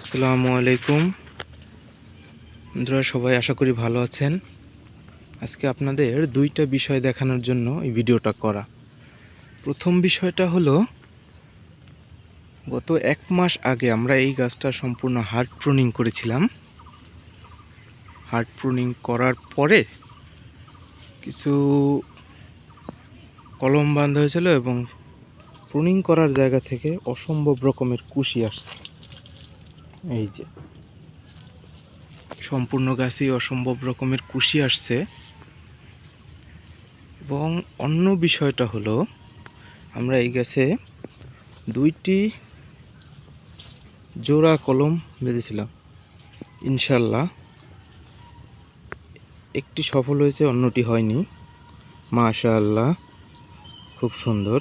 আসসালামু আলাইকুম। বন্ধুরা, সবাই আশা করি ভালো আছেন। আজকে আপনাদের দুইটা বিষয় দেখানোর জন্য এই ভিডিওটা করা। প্রথম বিষয়টা হলো, গত এক মাস আগে আমরা এই গাছটা সম্পূর্ণ হার্ড প্রুনিং করেছিলাম। হার্ড প্রুনিং করার পরে কিছু কলম বাঁধা হয়েছিল এবং প্রুনিং করার জায়গা থেকে অসম্ভব রকমের কুশি আসছে। এই যে। সম্পূর্ণ গাছই অসম্ভব রকমের কুশি আসছে। এবং অন্য বিষয়টা হলো, আমরা এই গাছে দুইটি জোড়া কলম বেঁধেছিলাম। ইনশাল্লাহ একটি সফল হয়েছে, অন্যটি হয়নি। মাশাআল্লাহ, খুব সুন্দর।